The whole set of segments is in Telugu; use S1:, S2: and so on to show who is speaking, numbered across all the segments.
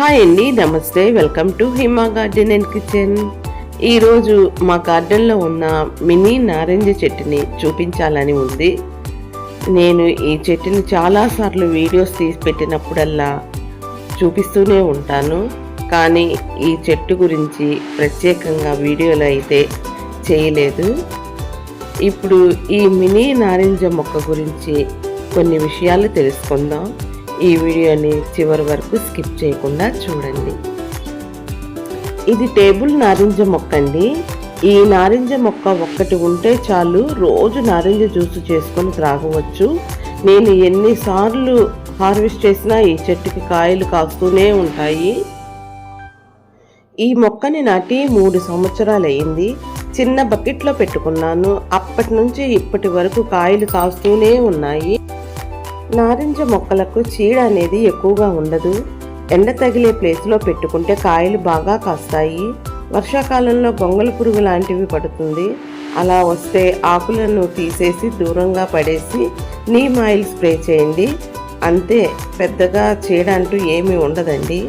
S1: హాయ్ అండి నమస్తే welcome to Hima garden and kitchen. ఈరోజు మా గార్డెన్లో ఉన్న మినీ నారింజ చెట్టుని చూపించాలని ఉంది. నేను ఈ చెట్టుని చాలాసార్లు వీడియోస్ తీసి పెట్టినప్పుడల్లా చూపిస్తూనే ఉంటాను. కానీ ఈ చెట్టు గురించి ప్రత్యేకంగా వీడియోలు అయితే చేయలేదు. ఇప్పుడు ఈ మినీ నారింజ మొక్క గురించి కొన్ని విషయాలు తెలుసుకుందాం. ఈ వీడియోని చివరి వరకు స్కిప్ చేయకుండా చూడండి. ఇది టేబుల్ నారింజ మొక్క అండి. ఈ నారింజ మొక్క ఒక్కటి ఉంటే చాలు రోజు నారింజ జ్యూస్ చేసుకొని త్రాగవచ్చు. నేను ఎన్నిసార్లు హార్వెస్ట్ చేసినా ఈ చెట్టుకి కాయలు కాస్తూనే ఉంటాయి. ఈ మొక్కని నాటి మూడు సంవత్సరాలు అయింది. చిన్న బకెట్లో పెట్టుకున్నాను. అప్పటి నుంచి ఇప్పటి వరకు కాయలు కాస్తూనే ఉన్నాయి. నారింజ మొక్కలకు చీడ అనేది ఎక్కువగా ఉండదు. ఎండ తగిలే ప్లేస్లో పెట్టుకుంటే కాయలు బాగా కాస్తాయి. వర్షాకాలంలో గొంగల పురుగు లాంటివి పడుతుంది. అలా వస్తే ఆకులను తీసేసి దూరంగా పడేసి నీమ్ ఆయిల్ స్ప్రే చేయండి. అంతే పెద్దగా చీడ అంటూ ఏమీ ఉండదండి.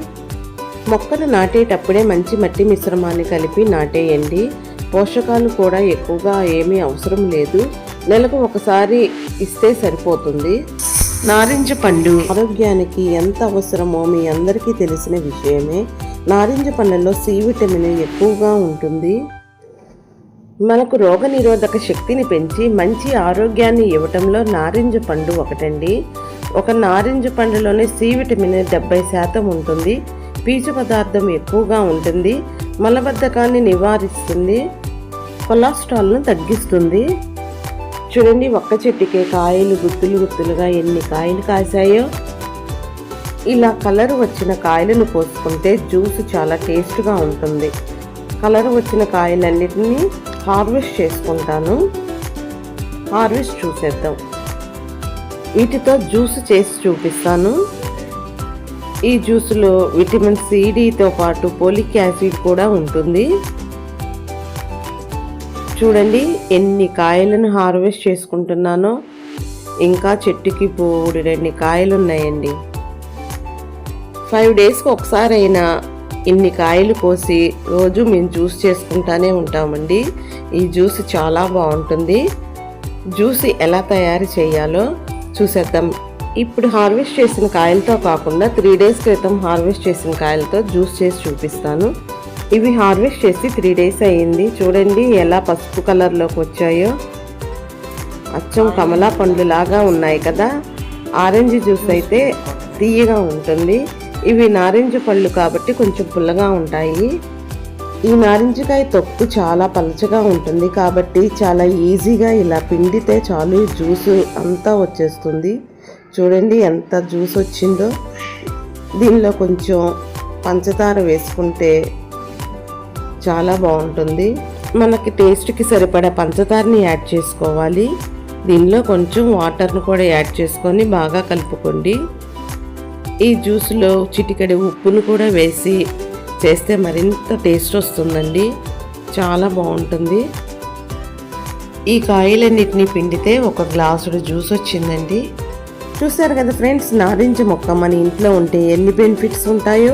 S1: మొక్కను నాటేటప్పుడే మంచి మట్టి మిశ్రమాన్ని కలిపి నాటేయండి. పోషకాలు కూడా ఎక్కువగా ఏమీ అవసరం లేదు. నెలకు ఒకసారి ఇస్తే సరిపోతుంది. నారింజ పండు. ఆరోగ్యానికి ఎంత అవసరమో మీ అందరికీ తెలిసిన విషయమే. నారింజ పండులో సి విటమిన్ ఎక్కువగా ఉంటుంది. మనకు రోగనిరోధక శక్తిని పెంచి మంచి ఆరోగ్యాన్ని ఇవ్వటంలో నారింజ పండు ఒకటండి. ఒక నారింజ పండులోనే సి విటమిన్ డెబ్బై శాతం ఉంటుంది. పీచు పదార్థం ఎక్కువగా ఉంటుంది. మలబద్ధకాన్ని నివారిస్తుంది. కొలెస్ట్రాల్ను తగ్గిస్తుంది. చూడండి ఒక్క చెట్టుకే కాయలు గుత్తులు గుత్తులుగా ఎన్ని కాయలు కాసాయో ఇలా కలర్ వచ్చిన కాయలను కోసుకుంటే జ్యూస్ చాలా టేస్ట్గా ఉంటుంది. కలర్ వచ్చిన కాయలన్నిటినీ హార్వెస్ట్ చేసుకుంటాను. హార్వెస్ట్ చూసేద్దాం. వీటితో జ్యూస్ చేసి చూపిస్తాను. ఈ జ్యూస్లో విటమిన్ సిడితో పాటు పోలిక్ యాసిడ్ కూడా ఉంటుంది. చూడండి ఎన్ని కాయలను హార్వెస్ట్ చేసుకుంటున్నానో. ఇంకా చెట్టుకి పోడు రెండు కాయలు ఉన్నాయండి ఫైవ్ డేస్కి ఒకసారి అయినా ఇన్ని కాయలు కోసి రోజు మేము జ్యూస్ చేసుకుంటానే ఉంటామండి. ఈ జ్యూస్ చాలా బాగుంటుంది. జ్యూస్ ఎలా తయారు చేయాలో చూసేద్దాం. ఇప్పుడు హార్వెస్ట్ చేసిన కాయలతో కాకుండా త్రీ డేస్ క్రితం హార్వెస్ట్ చేసిన కాయలతో జ్యూస్ చేసి చూపిస్తాను. ఇవి హార్వెస్ట్ చేసి త్రీ డేస్ అయ్యింది. చూడండి ఎలా పసుపు కలర్లోకి వచ్చాయో. అచ్చం కమలా పండ్లు లాగా ఉన్నాయి కదా. ఆరెంజ్ జ్యూస్ అయితే తీయగా ఉంటుంది. ఇవి నారింజ పళ్ళు కాబట్టి కొంచెం పుల్లగా ఉంటాయి. ఈ నారింజకాయ తొక్కు చాలా పలచగా ఉంటుంది కాబట్టి చాలా ఈజీగా ఇలా పిండితే చాలు. జ్యూస్ అంతా వచ్చేస్తుంది. చూడండి ఎంత జ్యూస్ వచ్చిందో. దీనిలో కొంచెం పంచదార వేసుకుంటే చాలా బాగుంటుంది. మనకి టేస్ట్కి సరిపడా పంచదారని యాడ్ చేసుకోవాలి. దీనిలో కొంచెం వాటర్ను కూడా యాడ్ చేసుకొని బాగా కలుపుకోండి. ఈ జ్యూస్లో చిటికడి ఉప్పును కూడా వేసి చేస్తే మరింత టేస్ట్ వస్తుందండి. చాలా బాగుంటుంది. ఈ కాయలన్నిటిని పిండితే ఒక గ్లాసుడు జ్యూస్ వచ్చిందండి. చూసారు కదా ఫ్రెండ్స్ నారింజ మొక్క మన ఇంట్లో ఉంటే ఎన్ని బెనిఫిట్స్ ఉంటాయో?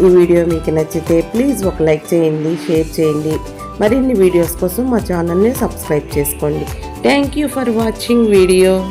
S1: ఈ వీడియో మీకు నచ్చితే ప్లీజ్ ఒక లైక్ చేయండి షేర్ చేయండి. మరిన్ని వీడియోస్ కోసం మా ఛానల్ని సబ్స్క్రైబ్ చేసుకోండి. Thank you for watching video